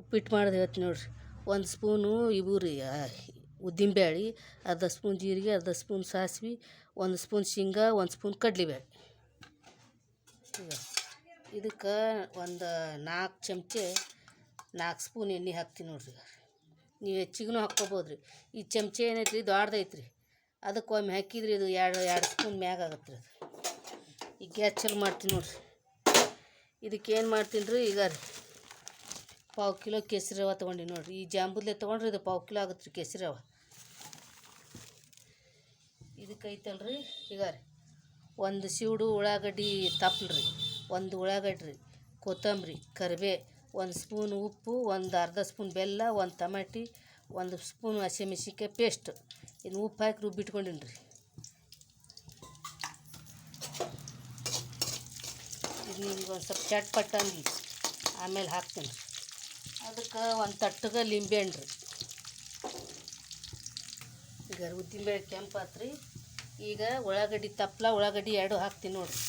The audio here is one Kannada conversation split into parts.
ಉಪ್ಪಿಟ್ಟು ಮಾಡೋದು ಹೇಳ್ತೀನಿ ನೋಡಿರಿ. ಒಂದು ಸ್ಪೂನು ಇವು ರೀ ಉದ್ದಿನಬೇಳೆ, ಅರ್ಧ ಸ್ಪೂನ್ ಜೀರಿಗೆ, ಅರ್ಧ ಸ್ಪೂನ್ ಸಾಸ್ವೆ, ಒಂದು ಸ್ಪೂನ್ ಶೇಂಗಾ, ಒಂದು ಸ್ಪೂನ್ ಕಡ್ಲೆಬೇಳೆ. ಇದಕ್ಕೆ ಒಂದು ನಾಲ್ಕು ಚಮಚೆ, ನಾಲ್ಕು ಸ್ಪೂನ್ ಎಣ್ಣೆ ಹಾಕ್ತೀನಿ ನೋಡಿರಿ. ನೀವು ಹೆಚ್ಚಿಗೂ ಹಾಕ್ಕೋಬೋದು ರೀ. ಈ ಚಮಚೆ ಏನೈತೆ ರೀ ದೊಡ್ಡದೈತೆ ರೀ ಅದಕ್ಕೆ ಒಮ್ಮೆ ಹಾಕಿದ್ರಿ ಇದು ಎರಡು ಎರಡು ಸ್ಪೂನ್ ಮ್ಯಾಗ ಆಗತ್ತೆ ರೀ ಅದು. ಈಗ ಗ್ಯಾಸ್ ಚಲೋ ಮಾಡ್ತೀನಿ ನೋಡಿರಿ. ಇದಕ್ಕೆ ಏನು ಮಾಡ್ತೀನಿ ರೀ, ಈಗ ರೀ. ಪಾವು ಕಿಲೋ ಕೇಸರಿ ರವೆ ತೊಗೊಂಡು ನೋಡಿರಿ. ಈ ಜಾಂಬುದ್ಲೆ ತೊಗೊಂಡ್ರೆ ಇದು ಪಾವು ಕಿಲೋ ಆಗುತ್ತೆ ರೀ ಕೇಸರಿ ರವೆ. ಇದಕ್ಕೆ ಐತಲ್ರಿ, ಈಗ ರೀ ಒಂದು ಸೀಡು ಉಳ್ಳಾಗಡ್ಡಿ ತಪ್ಪಲ್ರಿ. ಒಂದು ಉಳ್ಳಾಗಡ್ಡಿ ರೀ ಕೊತ್ತಂಬರಿ, ಕರಿಬೇ, ಒಂದು ಸ್ಪೂನ್ ಉಪ್ಪು, ಒಂದು ಅರ್ಧ ಸ್ಪೂನ್ ಬೆಲ್ಲ, ಒಂದು ಟಮಾಟಿ, ಒಂದು ಸ್ಪೂನ್ ಹಸಿಮೆಣ್ಸಿನ್ಕಾಯಿ ಪೇಸ್ಟ್. ಇನ್ನು ಉಪ್ಪು ಹಾಕಿ ರುಬ್ಬಿಟ್ಕೊಂಡಿನಿ ರೀ. ಇದು ನಿಮ್ಗೆ ಒಂದು ಸ್ವಲ್ಪ ಚಟ್ಪಟ್ ಅನ್ಲಿ ಆಮೇಲೆ ಹಾಕ್ತೀನಿ. ಅದಕ್ಕೆ ಒಂದು ತಟ್ಟಗೆ ಲಿಂಬೆಹಣ್ಣು ರೀ. ಈಗ ಉದ್ದಿನಬೇಳೆ ಕೆಂಪು ಆತು ರೀ ಈಗ ಉಳ್ಳಾಗಡ್ಡಿ ತಪ್ಪಲ ಉಳ್ಳಾಗಡ್ಡಿ ಎರಡು ಹಾಕ್ತೀನಿ ನೋಡಿರಿ.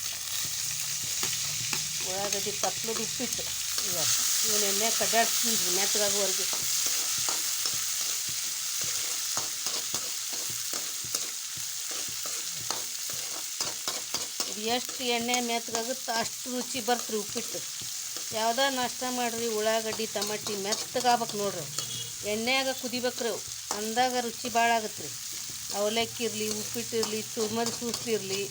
ಉಳ್ಳಾಗಡ್ಡಿ ತಪ್ಪಲು ಉಪ್ಪಿಟ್ಟು. ಈಗ ಇವನ್ನ ಎಣ್ಣೆ ಕಡ್ಡಾಡ್ತೀನಿ ರೀ ಮೆತ್ತಗಾಗ ಇದು ಎಷ್ಟು ಎಣ್ಣೆ ಮೆತ್ತಗಾಗುತ್ತೆ ಅಷ್ಟು ರುಚಿ ಬರ್ತ್ರಿ ಉಪ್ಪಿಟ್ಟು. ಯಾವುದೇ ನಾಷ್ಟ ಮಾಡಿರಿ, ಉಳ್ಳಾಗಡ್ಡಿ ಮೆತ್ತಗೆ ಮೆತ್ತಗಾಗ್ಬೇಕು ನೋಡ್ರಿ. ಎಣ್ಣೆಯಾಗ ಕುದಿಬೇಕ್ರಿ. ಅಂದಾಗ ರುಚಿ ಭಾಳ ಆಗತ್ತೆ ರೀ ಅವಲಕ್ಕಿ ಇರಲಿ ಉಪ್ಪಿಟ್ಟು ಇರಲಿ ಚುರ್ಮರಿ ಸೂಸ್ಲಿ ಇರಲಿ,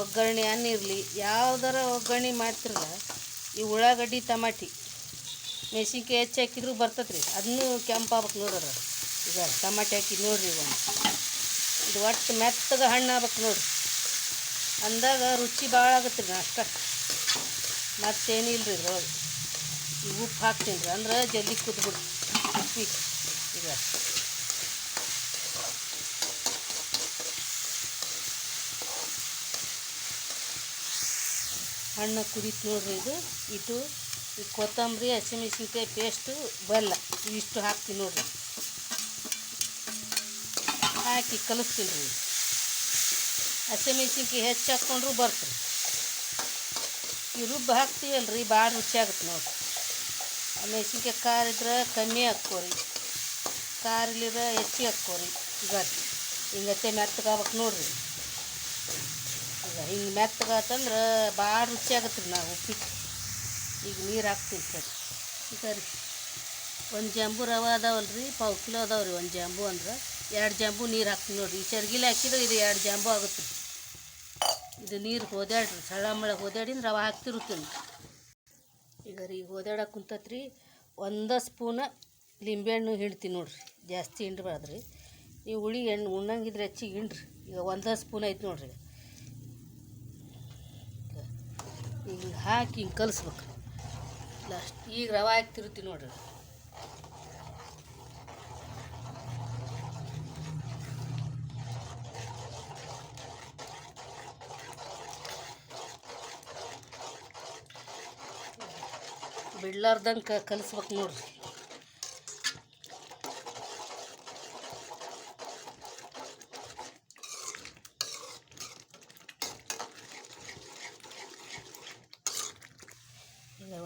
ಒಗ್ಗರಣೆ ಅನ್ನ ಇರಲಿ, ಯಾವ್ದಾರ ಒಗ್ಗರಣೆ ಮಾಡ್ತಿರಲ್ಲ ಈ ಉಳ್ಳಾಗಡ್ಡಿ, ಟಮಾಟಿ, ಮೆಣಸಿನ್ಕಾಯಿ ಹೆಚ್ಚು ಹಾಕಿದ್ರು ಬರ್ತದೆ ರೀ ಅದನ್ನು ಕೆಂಪಾಗ್ಬೇಕು ನೋಡ್ರಿ. ಈಗ ಟಮಾಟಿ ಹಾಕಿ ನೋಡ್ರಿ ಒಂದು ಇದು ಒಟ್ಟು ಮೆತ್ತಗೆ ಹಣ್ಣು ಆಗ್ಬೇಕು ನೋಡ್ರಿ. ಅಂದಾಗ ರುಚಿ ಭಾಳ ಆಗತ್ತೆ ರೀ ನಾಷ್ಟ. ಮತ್ತೇನಿಲ್ಲ ರೀ ಇದ್ರೊಳಗೆ. ಈ ಉಪ್ಪು ಹಾಕ್ತೀನಿ ರೀ. ಅಂದ್ರೆ ಜಲ್ದಿ ಕುದ್ಬಿಡು ಉಪ್ಪಿಗೆ ಈಗ. ಹಣ್ಣು ಕುದೀತು ನೋಡ್ರಿ ಇದು. ಇಟ್ಟು ಈ ಕೊತ್ತಂಬರಿ, ಹಸಿಮೆಣ್ಸಿನ್ಕಾಯಿ ಪೇಸ್ಟು ಬೆಲ್ಲ. ಇವಿಷ್ಟು ಹಾಕ್ತೀನಿ ನೋಡ್ರಿ. ಹಾಕಿ ಕಲಿಸ್ತೀನಿ ರೀ. ಹಸಿಮೆಣ್ಸಿನ್ಕಾಯಿ ಹೆಚ್ಚು ಹಾಕ್ಕೊಂಡ್ರು ಬರ್ತ್ರಿ. ಈ ರುಬ್ಬು ಹಾಕ್ತೀವಲ್ಲ ರೀ ಭಾಳ ರುಚಿಯಾಗುತ್ತೆ ನೋಡಿರಿ. ಮೆಣಸಿನ್ಕಾಯಿ ಖಾರ ಇದ್ರೆ ಕಮ್ಮಿ ಹಾಕ್ಕೋರಿ. ಖಾರ ಇಲ್ಲಿದ್ರೆ ಹೆಚ್ಚಿಗೆ ಹಾಕ್ಕೋರಿ. ಈಗ ಹಿಂಗತ್ತೆ ಮೆತ್ತಗಾಗ್ಬೇಕು ನೋಡಿರಿ. ಈಗ ಹಿಂಗೆ ಮೆತ್ತಗಾತಂದ್ರೆ ಭಾಳ ರುಚಿ ಆಗತ್ತೆ ರೀ ನಾವು ಉಪ್ಪಿಟ್ಟು. ಈಗ ನೀರು ಹಾಕ್ತೀವಿ ಸರ್. ಈಗ ಒಂದು ಜಾಂಬು ರವೆ ಅದಾವಲ್ಲ ರೀ ಪಾವು ಕಿಲೋ ಅದಾವೆ ರೀ ಒಂದು ಜಾಂಬು ಅಂದ್ರೆ. ಎರಡು ಜಾಂಬು ನೀರು ಹಾಕ್ತೀವಿ ನೋಡಿರಿ. ಈ ಚರ್ಗಿಲೆ ಹಾಕಿದ್ರೆ ಇದು ಎರಡು ಜಾಂಬು ಆಗುತ್ತೆ. ರೀ ಇದು ನೀರು ಹೋದ್ಯಾಡ್ರಿ ಸಳ ಮಳೆ ಹೋದಾಡಿನ ರವೆ ಹಾಕ್ತಿರುತ್ತೀನಿ. ಈಗ ರೀ ಹೋದ್ಯಾಡಕ್ಕೆ ಕುಂತತ್ರಿ, ಒಂದು ಸ್ಪೂನ ಲಿಂಬೆಹಣ್ಣು ಹಿಂಡ್ತೀನಿ ನೋಡ್ರಿ, ಜಾಸ್ತಿ ಹಿಂಡ್ಬಾರ್ದ್ರಿ. ನೀವು ಹುಳಿ ಎಣ್ಣೆ ಉಣ್ಣಂಗಿದ್ರೆ ಹೆಚ್ಚಿಗೆ ಹಿಂಡ್ರಿ, ಈಗ ಒಂದು ಸ್ಪೂನ್ ಐತೆ ನೋಡ್ರಿ ಈಗ. ಹಾಕಿ ಹಿಂಗೆ ಕಲಿಸ್ಬೇಕು. ಲಾಸ್ಟ್, ಈಗ ರವೆ ಹಾಕ್ತಿರ್ತೀನಿ ನೋಡ್ರಿ. ಬಿಡ್ಲಾರ್ದಂಗೆ ಕಲಿಸ್ಬೇಕು ನೋಡ್ರಿ.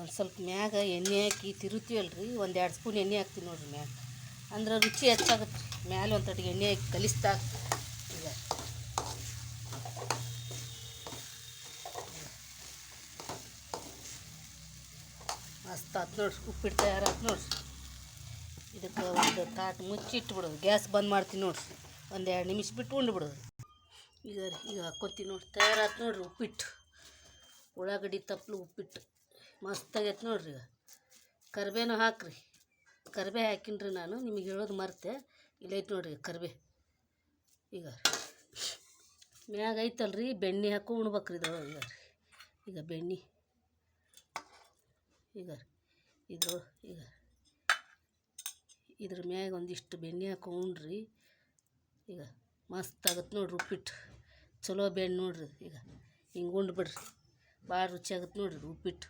ಒಂದು ಸ್ವಲ್ಪ ಮ್ಯಾಗ ಎಣ್ಣೆ ಹಾಕಿ ತಿರುತ್ತೀವಲ್ಲ ರೀ ಒಂದು ಎರಡು ಸ್ಪೂನ್ ಎಣ್ಣೆ ಹಾಕ್ತೀವಿ ನೋಡ್ರಿ ಮ್ಯಾಗ. ಅಂದ್ರೆ ರುಚಿ ಹೆಚ್ಚಾಗುತ್ತೆ ಮ್ಯಾಲೆ ಒಂದು ತಟ್ಟಿಗೆ ಎಣ್ಣೆ ಹಾಕಿ ಕಲಿಸ್ತಾ ಈಗ ಆತು ನೋಡ್ರಿ ಉಪ್ಪಿಟ್ಟು ತಯಾರಾತು ನೋಡ್ರಿ ಇದಕ್ಕೆ ಒಂದು ತಾಟ್ ಮುಚ್ಚಿಟ್ಬಿಡೋದು ಗ್ಯಾಸ್ ಬಂದ್ ಮಾಡ್ತೀನಿ ನೋಡ್ರಿ. ಒಂದು ಎರಡು ನಿಮಿಷ ಬಿಟ್ಟು ಉಂಡ್ಬಿಡೋದು ಈಗ ರೀ, ಈಗ ಹಾಕ್ಕೊತೀನಿ ನೋಡ್ರಿ. ತಯಾರಾತು ನೋಡ್ರಿ ಉಪ್ಪಿಟ್ಟು. ಉಳ್ಳಾಗಡ್ಡಿ ತಪ್ಪಲು ಉಪ್ಪಿಟ್ಟು. ಮಸ್ತಾಗೈತೆ ನೋಡ್ರಿ ಈಗ. ಕರಿಬೇನು ಹಾಕ್ರಿ. ಕರಿಬೇ ಹಾಕಿನ್ರಿ ನಾನು, ನಿಮಗೆ ಹೇಳೋದು ಮರ್ತೆ. ಇಲ್ಲೈತೆ ನೋಡ್ರಿ ಕರಿಬೇ. ಈಗ ಮ್ಯಾಗ ಐತಲ್ರಿ, ಬೆಣ್ಣೆ ಹಾಕೋ ಉಣ್ಬೇಕ್ರಿ ಇದ್ರೊಳಗೆ ಈಗ ಈಗ ಬೆಣ್ಣೆ. ಈಗ ಇದ್ರ ಈಗ ಇದ್ರ ಮ್ಯಾಗ ಒಂದಿಷ್ಟು ಬೆಣ್ಣೆ ಹಾಕೊಂಡ್ರಿ, ಈಗ ಮಸ್ತ್ ಆಗತ್ತೆ ನೋಡ್ರಿ ಉಪ್ಪಿಟ್ಟು. ಚಲೋ ಬೆಣ್ಣೆ ನೋಡ್ರಿ, ಈಗ ಹಿಂಗೆ ಉಂಡು ಬಿಡ್ರಿ. ಭಾಳ ರುಚಿ ಆಗತ್ತೆ ನೋಡ್ರಿ ಉಪ್ಪಿಟ್ಟು.